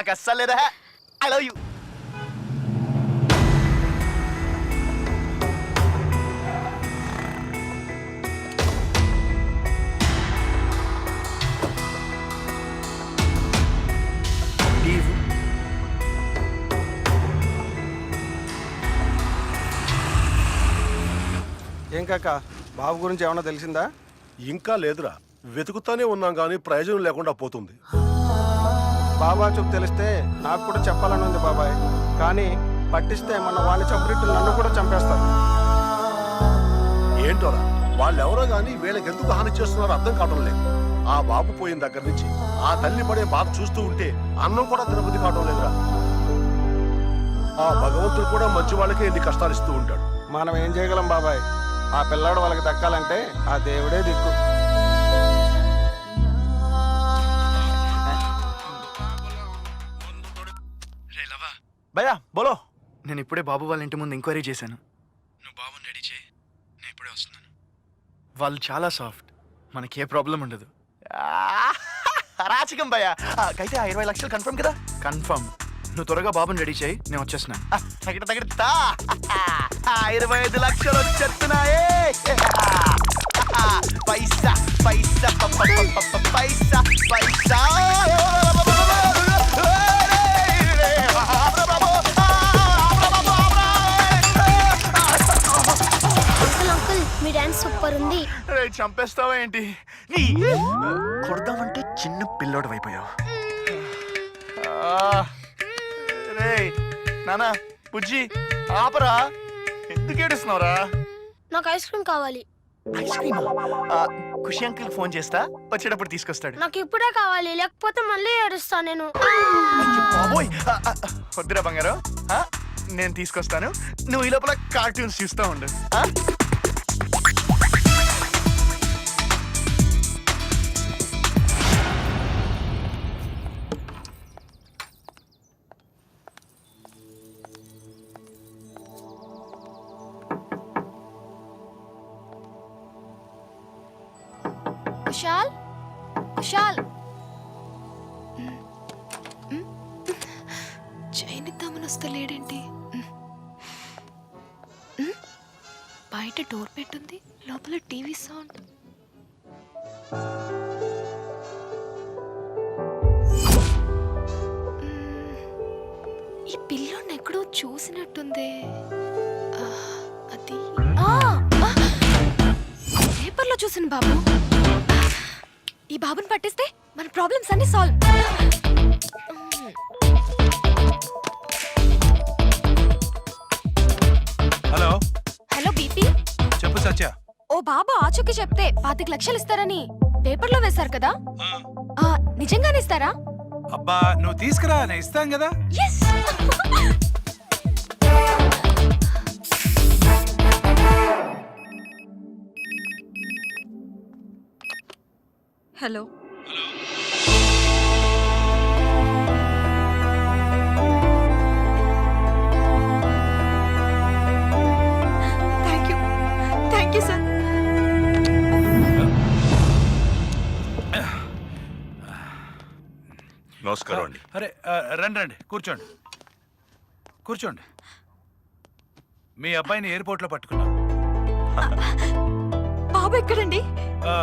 నాకు అస్సలు లేదా ఐ లవ్ యూ ఏం కాక? బాబు గురించి ఏమన్నా తెలిసిందా? ఇంకా లేదురా. వెతుకుతానే ఉన్నాం కానీ ప్రయోజనం లేకుండా పోతుంది. బాబా చూపు తెలిస్తే నాకు కూడా చెప్పాలని ఉంది బాబాయ్. కానీ పట్టిస్తే మన వాడిని చంపినట్టు నన్ను కూడా చంపేస్తారు. ఏంటోరా వాళ్ళెవరో గాని వీళ్ళకి ఎందుకు హాని చేస్తున్నారో అర్థం కావడం లేదు. ఆ బాబు పోయిన దగ్గర నుంచి ఆ తల్లి పడే బాధ చూస్తూ ఉంటే అన్నం కూడా తినబుద్ధి కావడం లేదురా. ఆ భగవంతుడు కూడా మంచి వాళ్ళకే ఎన్ని కష్టాలు ఇస్తూ ఉంటాడు. మనం ఏం చేయగలం బాబాయ్? ఆ పిల్లాడు వాళ్ళకి దక్కాలంటే ఆ దేవుడే దిక్కు. భయ్యా బోలో. నేను ఇప్పుడే బాబు వాళ్ళ ఇంటి ముందు ఎంక్వైరీ చేశాను. నువ్వు బాబుని రెడీ చేయి నేను ఇప్పుడే వస్తున్నాను. వాళ్ళు చాలా సాఫ్ట్. మనకి ఏ ప్రాబ్లం ఉండదు. రాచకం భయ్యా. అయితే ఆ ఇరవై లక్షలు కన్ఫర్మ్ కదా? కన్ఫర్మ్. నువ్వు త్వరగా బాబుని రెడీ చేయి నేను వచ్చేస్తున్నాను. ఆ, తగిట తగిట ఆ ఇరవై ఐదు లక్షలు వచ్చేస్తున్నాయే పైసా పైసా పైసా పైసా. ఉంది. చంపేస్తావా ఏంటి నీ కొడదామంటే చిన్న పిల్లోడు అయిపోయావు రే నానా బుజ్జి ఆపరా. ఎందుకు ఏడుస్తున్నావురా? నాకు ఐస్ క్రీమ్ కావాలి. ఐస్ క్రీమా? ఖుషి అంకుల్ ఫోన్ చేస్తా వచ్చేటప్పుడు తీసుకొస్తాడు. నాకు ఇప్పుడే కావాలి లేకపోతే మళ్ళీ ఏడుస్తా నేను. బాబోయ్! వద్దురా బంగారం. నేను తీసుకొస్తాను. నువ్వు ఈ లోపల కార్టూన్స్ చూస్తూ ఉండు. కుషాల్ కుషాల్ చైన్ ఇద్దామని వస్తే లేడేంటి బయట డోర్ పెట్టుంది లోపల టీవీ సౌండ్. ఈ పిల్లోని ఎక్కడో చూసినట్టుంది. అది. ఆ, పేపర్లో చూసిన బాబు. ఈ బాబుని పట్టిస్తే మన ప్రాబ్లమ్స్ అన్ని సాల్వ్ హలో. Hello BP? చెప్పు సత్య. ఓ బాబు ఆచూకీ చెప్తే పాతిక లక్షలు ఇస్తారని పేపర్లో వేశారు కదా? ఆ, నిజంగానే ఇస్తారా? అబ్బా నువ్వు తీసుకురా నేను ఇస్తాను కదా. Yes hello. Thank you thank you sir నమస్కారం అండి. అరే ఆ, రండి రండి కూర్చోండి. కూర్చోండి. మీ అబ్బాయిని ఎయిర్పోర్ట్లో పట్టుకున్నాం. బాబు ఎక్కడండి? ఆ,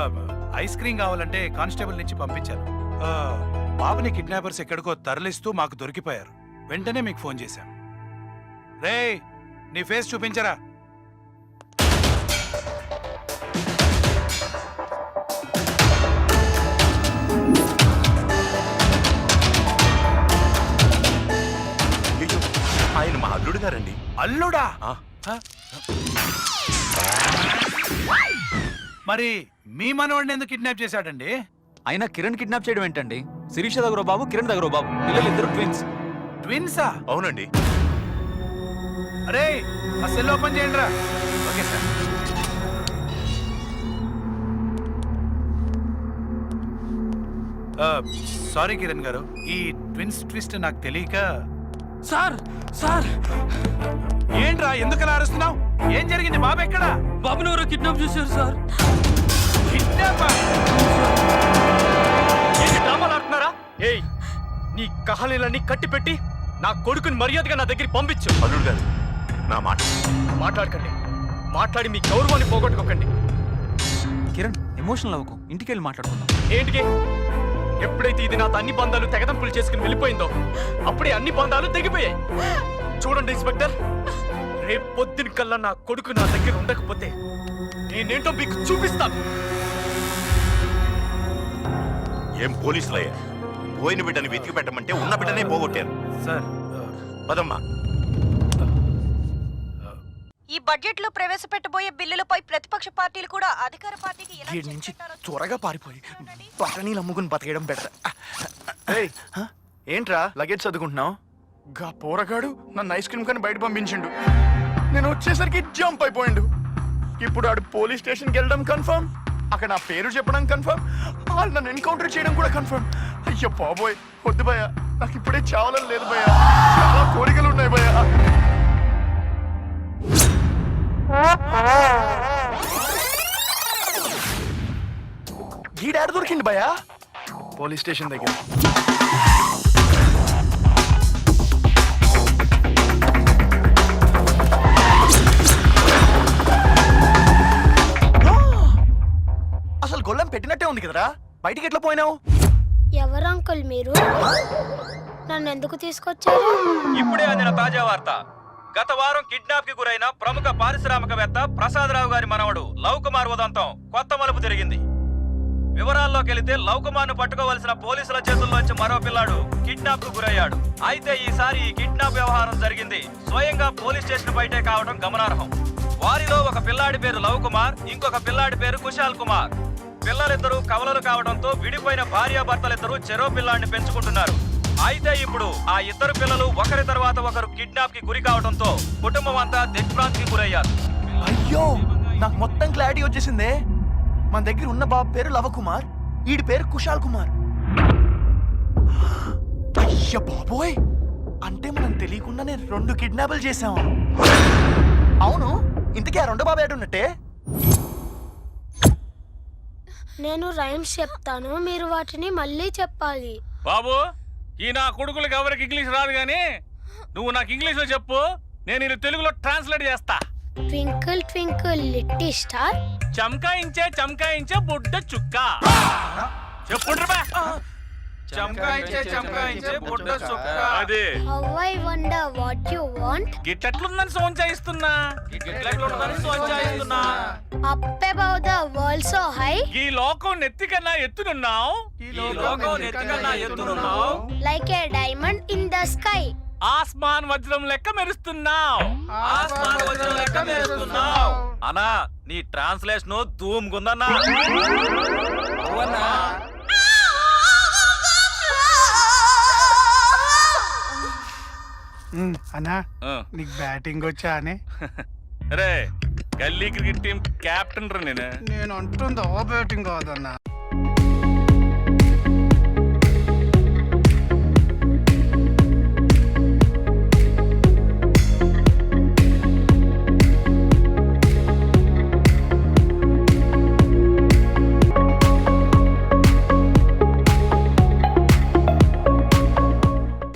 ఐస్ క్రీమ్ కావాలంటే కానిస్టేబుల్ నుంచి పంపించాను. ఆ, బాబుని కిడ్నాపర్స్ ఎక్కడికో తరలిస్తూ మాకు దొరికిపోయారు. వెంటనే మీకు ఫోన్ చేశాం రేయ్ నీ ఫేస్ చూపించరా. అయ్యో, ఆయన మా అల్లుడు గారండి. అల్లుడా? ఆ. ఆ? మరి మీ మనవాడిని ఎందుకు కిడ్నాప్ చేశాడండి? అయినా కిరణ్ కిడ్నాప్ చేయడం ఏంటండి? శిరీష దగ్గర బాబు కిరణ్ దగ్గర బాబు పిల్లలు ఇద్దరు ట్విన్స్ ట్విన్సా అవునండి. అరే ఆ సెల్ ఓపెన్ చేయండి రా ఓకే సార్. సారీ కిరణ్ గారు. ఈ ట్విన్స్ ట్విస్ట్ నాకు తెలియక సార్ సార్. ఏంట్రా ఎందుకు అలా అరుస్తున్నావు? ఏం జరిగింది? బాబు ఎక్కడా? బాబుని ఎవరో కిడ్నాప్ చేశారు సార్. కిడ్నాపా ఏంటి డ్రామాలు ఆడుతున్నారా? ఏయ్ నీ కహాలీలన్నీ కట్టిపెట్టి నా కొడుకుని మర్యాదగా నా దగ్గరికి పంపించు. అల్లుడు గారు నా మాట. మాట్లాడకండి. మాట్లాడి మీ గౌరవాన్ని పోగొట్టుకోకండి. కిరణ్ ఎమోషనల్ అవ్వకు. ఇంటికి వెళ్ళి మాట్లాడుకుందాం. ఏంటికి? ఎప్పుడైతే ఇది నాతో అన్ని బంధాలు తెగదంపులు చేసుకుని వెళ్ళిపోయిందో అప్పుడే అన్ని బంధాలు తెగిపోయాయి. చూడండి ఇన్స్పెక్టర్. రేపు పొద్దున కల్లా నా కొడుకు నా దగ్గర ఉండకపోతే నేనేంటో మీకు చూపిస్తాను. ఏం పోలీసులయ్యా? పోయిన బిడ్డని వెతికి పెట్టమంటే ఉన్న బిడ్డనే పోగొట్టారు. సార్ పదమ్మా. ఈ బడ్జెట్లో ప్రవేశపెట్టబోయే బిల్లులపై ప్రతిపక్ష పార్టీలు కూడా అధికార పార్టీకి ఎలా వీడి నుంచి త్వరగా పారిపోయి బఠనీలు అమ్ముకుని బతకడం బెటర్ ఏయ్ ఏంట్రా? లగేజ్ చదువుకుంటున్నావు గా పోరగాడు నన్ను ఐస్ క్రీమ్ కానీ బయట పంపించిండు. నేను వచ్చేసరికి జంప్ అయిపోయిండు. ఇప్పుడు ఆడు పోలీస్ స్టేషన్కి వెళ్ళడం కన్ఫర్మ్ అక్కడ నా పేరు చెప్పడం కన్ఫర్మ్ వాళ్ళు నన్ను ఎన్కౌంటర్ చేయడం కూడా కన్ఫర్మ్ అయ్యో బాబోయ్ వద్దు భయ నాకు ఇప్పుడే చావాలని లేదు భయ చాలా కోరికలు ఉన్నాయి భయ గీడాడు దొరికింది భయ పోలీస్ స్టేషన్ దగ్గర. అసలు గొల్లం పెట్టినట్టే ఉంది కదరా? బయటికి ఎట్లా పోయినావు? ఎవరు అంకుల్ మీరు? నన్ను ఎందుకు తీసుకొచ్చారు? ఇప్పుడే అందిన తాజా వార్త. గత వారం కిడ్నాప్కి గురైన ప్రముఖ పారిశ్రామికవేత్త ప్రసాదరావు గారి మనవడు లవ్ కుమార్ ఉదంతం కొత్త మలుపు తిరిగింది. వివరాల్లోకి వెళితే లవ్ పట్టుకోవలసిన పోలీసుల చేతుల్లోంచి మరో పిల్లాడు కిడ్నాప్కు గురయ్యాడు. అయితే ఈసారి ఈ కిడ్నాప్ వ్యవహారం జరిగింది. స్వయంగా పోలీస్ స్టేషన్ బయటే కావడం గమనార్హం. వారిలో ఒక పిల్లాడి పేరు లవ్ కుమార్ ఇంకొక పిల్లాడి పేరు కుశాల్ కుమార్. పిల్లలిద్దరూ కవలలు కావడంతో విడిపోయిన భార్యాభర్తలిద్దరూ చెరో పిల్లాడిని పెంచుకుంటున్నారు. అయితే ఇప్పుడు ఆ ఇద్దరు పిల్లలు ఒకరి తర్వాత ఒకరు కిడ్నాప్కి గురి కావడంతో కుటుంబం అంతా దిగ్భ్రాంతికి గురయ్యారు. అయ్యో! నాకు మొత్తం క్లారిటీ వచ్చేసిందే. మన దగ్గర ఉన్న బాబు పేరు లవకుమార్ ఈడి పేరు కుశాల్ కుమార్. అయ్య బాబోయ్! అంటే మనం తెలియకుండానే రెండు కిడ్నాపులు చేసాం అవును ఇంతకీ ఆ రెండో బాబు ఏడున్నట్టే నేను రైమ్స్ చెప్తాను మీరు వాటిని మళ్ళీ చెప్పాలి. బాబు! ఈ నా కొడుకులకి ఎవరికి ఇంగ్లీష్ రాదు కానీ నువ్వు నాకు ఇంగ్లీష్లో చెప్పు నేను ఇది తెలుగులో ట్రాన్స్లేట్ చేస్తా. Twinkle twinkle little star. చమకాయించే చమకాయించే బుడ్డ చుక్క. చెప్పుండ్రు బా. చమకాయించే చమకాయించే బుడ్డ చుక్క అది. How I wonder what you want గిట్లెట్లుందని సోన్ చేయిస్తున్నా up above the world so high ఈ లోకం నెత్తి కన్నా ఎత్తునున్నావు? Like a diamond in the sky ఆస్మాన్ వజ్రం లెక్క మెరుస్తున్నావు. అనా నీ ట్రాన్స్లేషన్ ధూమ్ గుందన్నా అన్నా. నీకు బ్యాటింగ్ వచ్చా అని? రే గల్లీ క్రికెట్ టీం కెప్టెన్ రా నేను. నేను అంటుంది ఓ బ్యాటింగ్ కాదన్నా?